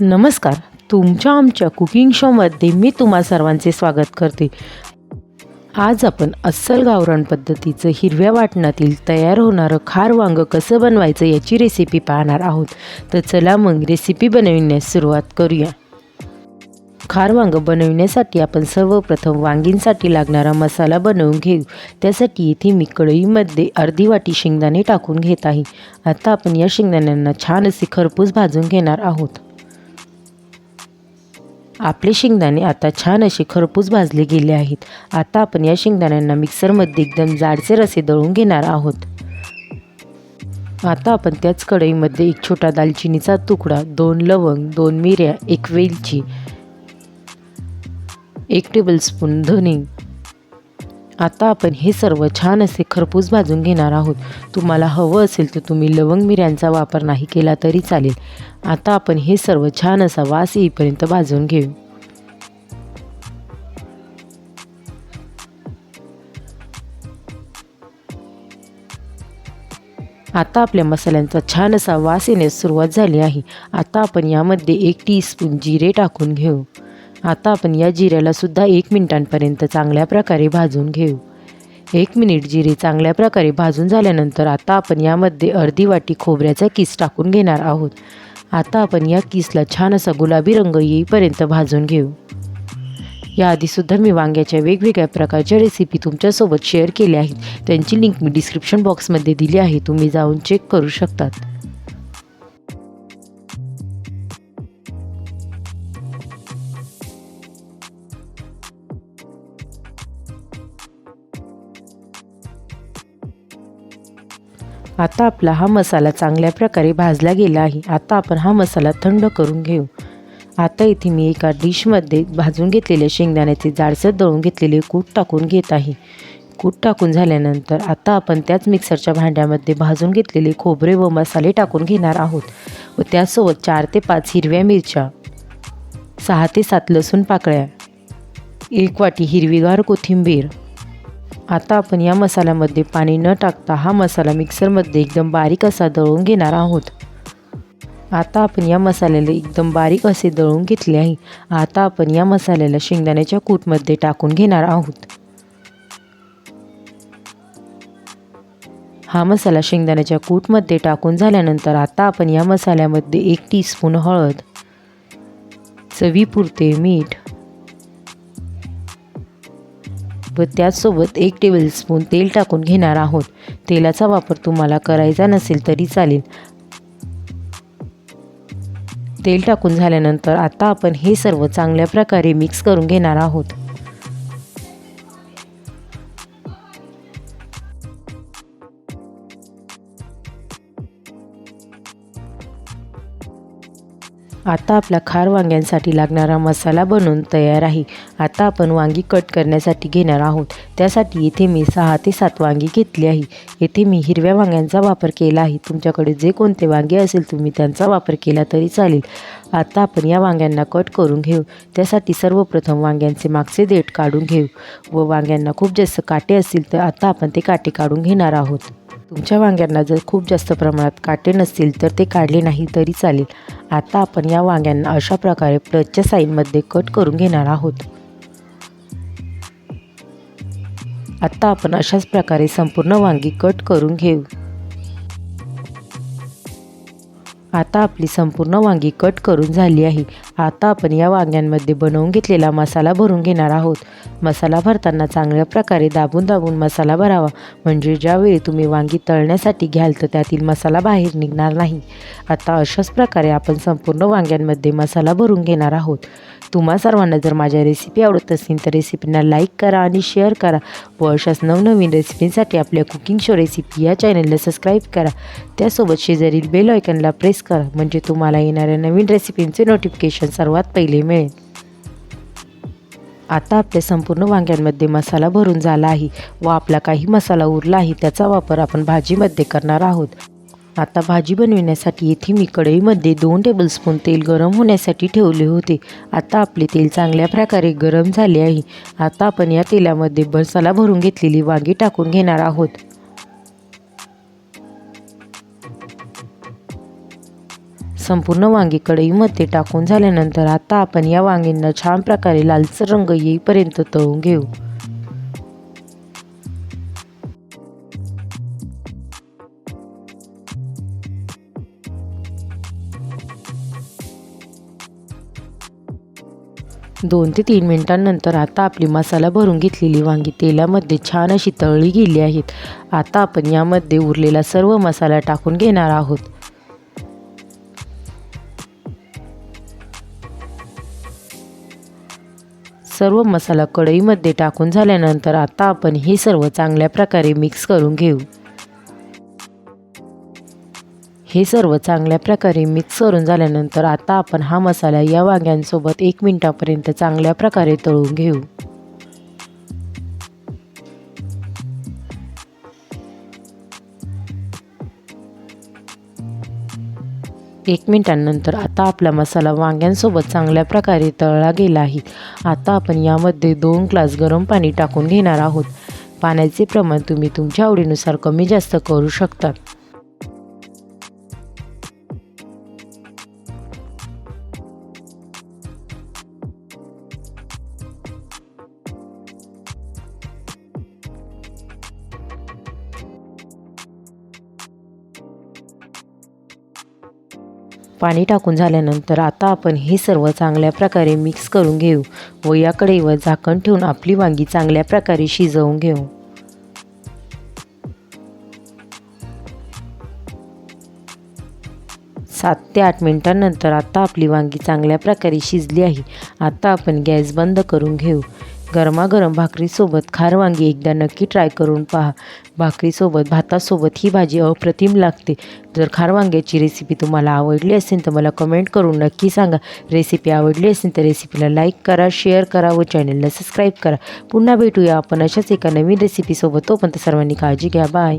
नमस्कार. तुमच्या आमच्या कुकिंग शोमध्ये मी तुम्हा सर्वांचे स्वागत करते. आज आपण अस्सल गावरान पद्धतीचं हिरव्या वाटणातील तयार होणारं खार वांगं कसं बनवायचं याची रेसिपी पाहणार आहोत. तर चला मग रेसिपी बनविण्यास सुरुवात करूया. खार वांगं बनविण्यासाठी आपण सर्वप्रथम वांगींसाठी लागणारा मसाला बनवून घेऊ. त्यासाठी येथे मी कढईमध्ये अर्धी वाटी शेंगदाणे टाकून घेत आहे. आता आपण या शेंगदाण्यांना छान असे खरपूस भाजून घेणार आहोत. आपले शेंगदाणे आता छान असे खरपूस भाजले गेले आहेत. आता आपण या शेंगदाण्यांना मिक्सरमध्ये एकदम जाडचे रसे दळून घेणार आहोत. आता आपण त्याच कढईमध्ये एक छोटा दालचिनीचा तुकडा दोन लवंग दोन मिऱ्या एक वेलची एक टेबलस्पून धने आता आपण हे सर्व छान असे खरपूस भाजून घेणार आहोत. तुम्हाला हवं असेल तर तुम्ही लवंग मिऱ्यांचा वापर नाही केला तरी चालेल. आता आपण हे सर्व छान असा वास येईपर्यंत भाजून घेऊ. आता आपल्या मसाल्यांचा छान असा वास येण्यास सुरुवात झाली आहे. आता आपण यामध्ये एक टीस्पून जिरे टाकून घेऊ. आता आपण या जिऱ्याला सुद्धा एक मिनिटांपर्यंत चांगल्या प्रकारे भाजून घेऊ. एक मिनिट जिरे चांगल्या प्रकारे भाजून झाल्यानंतर आता आपण यामध्ये अर्धी वाटी खोबऱ्याचा किस टाकून घेणार आहोत. आता आपण या किसला छान असा गुलाबी रंग येईपर्यंत भाजून घेऊ. याआधीसुद्धा मी वांग्याच्या वेगवेगळ्या प्रकारच्या रेसिपी तुमच्यासोबत शेअर केल्या आहेत. त्यांची लिंक मी डिस्क्रिप्शन बॉक्समध्ये दिली आहे. तुम्ही जाऊन चेक करू शकतात. आता आपला हा मसाला चांगल्या प्रकारे भाजला गेला आहे. आता आपण हा मसाला थंड करून घेऊ. आता इथे मी एका डिशमध्ये भाजून घेतलेले शेंगदाण्याचे जाडसर दळून घेतलेले कूट टाकून घेत आहे. कूट टाकून झाल्यानंतर आता आपण त्याच मिक्सरच्या भांड्यामध्ये भाजून घेतलेले खोबरे व मसाले टाकून घेणार आहोत व त्यासोबत चार ते पाच हिरव्या मिरच्या सहा ते सात लसूण पाकळ्या एक वाटी हिरवीगार कोथिंबीर आता आपण या मसाल्यामध्ये पाणी न टाकता हा मसाला मिक्सरमध्ये एकदम बारीक असा दळून घेणार आहोत. आता आपण या मसाल्याला एकदम बारीक असे दळून घेतले आहे. आता आपण या मसाल्याला शेंगदाण्याच्या कूटमध्ये टाकून घेणार आहोत. हा मसाला शेंगदाण्याच्या कूटमध्ये टाकून झाल्यानंतर आता आपण या मसाल्यामध्ये एक टीस्पून हळद चवीपुरते मीठ व त्याचसोबत एक टेबलस्पून तेल टाकून घेणार आहोत. तेलाचा वापर तुम्हाला करायचा नसेल तरी चालेल. तेल टाकून झाल्यानंतर आता आपण हे सर्व चांगल्या प्रकारे मिक्स करून घेणार आहोत. आता आपला खार वांग्यांसाठी लागणारा मसाला बनवून तयार आहे. आता आपण वांगी कट करण्यासाठी घेणार आहोत. त्यासाठी इथे मी सहा ते सात वांगी घेतली आहे. येथे मी हिरव्या वांग्यांचा वापर केला आहे. तुमच्याकडे जे कोणते वांगे असेल तुम्ही त्यांचा वापर केला तरी चालेल. आता आपण या वांग्यांना कट करून घेऊ. त्यासाठी सर्वप्रथम वांग्यांचे मागचे देठ काढून घेऊ. व वांग्यांना खूप जास्त काटे असतील तर आता आपण ते काटे काढून घेणार आहोत. तुमच्या वांग्यांना जर खूप जास्त प्रमाणात काटे नसतील तर ते काढले नाही तरी चालेल. आता आपण या वांग्यांना अशा प्रकारे प्लसच्या साईडमध्ये कट करून घेणार आहोत. आत्ता आपण अशाच प्रकारे संपूर्ण वांगी कट करून घेऊ. आता आपली संपूर्ण वांगी कट करून झाली आहे. आता आपण या वांग्यांमध्ये बनवून घेतलेला मसाला भरून घेणार आहोत. मसाला भरताना चांगल्या प्रकारे दाबून दाबून मसाला भरावा. म्हणजे ज्यावेळी तुम्ही वांगी तळण्यासाठी घ्याल तर त्यातील मसाला बाहेर निघणार नाही. आता अशाच प्रकारे आपण संपूर्ण वांग्यांमध्ये मसाला भरून घेणार आहोत. तुम्हा सर्वांना जर माझ्या रेसिपी आवडत असतील तर रेसिपींना लाईक करा आणि शेअर करा व अशाच नवनवीन रेसिपींसाठी आपल्या कुकिंग शो रेसिपी या चॅनलला सबस्क्राईब करा. त्यासोबत शेजारील बेल आयकनला प्रेस करा. म्हणजे तुम्हाला येणाऱ्या नवीन रेसिपींचे नोटिफिकेशन सर्वात पहिले मिळेल. आता आपल्या संपूर्ण वांग्यांमध्ये मसाला भरून झाला आहे व आपला काही मसाला उरला आहे त्याचा वापर आपण भाजीमध्ये करणार आहोत. आता भाजी बनविण्यासाठी येथे मी कढईमध्ये दोन टेबलस्पून तेल गरम होण्यासाठी ठेवले होते. आता आपले तेल चांगल्या प्रकारे गरम झाले आहे. आता आपण या तेलामध्ये मसाला भरून घेतलेली वांगी टाकून घेणार आहोत. संपूर्ण वांगी कढईमध्ये टाकून झाल्यानंतर आता आपण या वांगींना छान प्रकारे लालसर रंग येईपर्यंत तळून घेऊ. दोन ते तीन मिनिटांनंतर आता आपली मसाला भरून घेतलेली वांगी तेलामध्ये छान अशी तळली गेली आहेत. आता आपण यामध्ये उरलेला सर्व मसाला टाकून घेणार आहोत. सर्व मसाला कढईमध्ये टाकून झाल्यानंतर आता आपण हे सर्व चांगल्या प्रकारे मिक्स करून घेऊ. हे सर्व चांगल्या प्रकारे मिक्स करून झाल्यानंतर आता आपण हा मसाला या वांग्यांसोबत एक मिनटापर्यंत चांगल्या प्रकारे तळून घेऊ. एक मिनिटांनंतर आता आपला मसाला वांग्यांसोबत चांगल्या प्रकारे तळला गेला आहे. आता आपण यामध्ये दोन ग्लास गरम पाणी टाकून घेणार आहोत. पाण्याचे प्रमाण तुम्ही तुमच्या आवडीनुसार कमी जास्त करू शकतात पाणी टाकून झाल्यानंतर आता आपण हे सर्व चांगल्या प्रकारे मिक्स करून घेऊ व या कढईवर झाकण ठेवून आपली वांगी चांगल्या प्रकारे शिजवून घेऊ. सात ते आठ मिनिटांनंतर आता आपली वांगी चांगल्या प्रकारे शिजली आहे. आता आपण गॅस बंद करून घेऊ. गरमागरम भाकरीसोबत खार वांगी एकदा नक्की ट्राय करून पहा. भाकरीसोबत भातासोबत ही भाजी अप्रतिम लागते. जर खार वांग्याची रेसिपी तुम्हाला आवडली असेल तर मला कमेंट करून नक्की सांगा. रेसिपी आवडली असेल तर रेसिपीला लाईक करा शेअर करा व चॅनलला सबस्क्राईब करा. पुन्हा भेटूया आपण अशाच एका नवीन रेसिपीसोबत तोपर्यंत सर्वांनी काळजी घ्या. बाय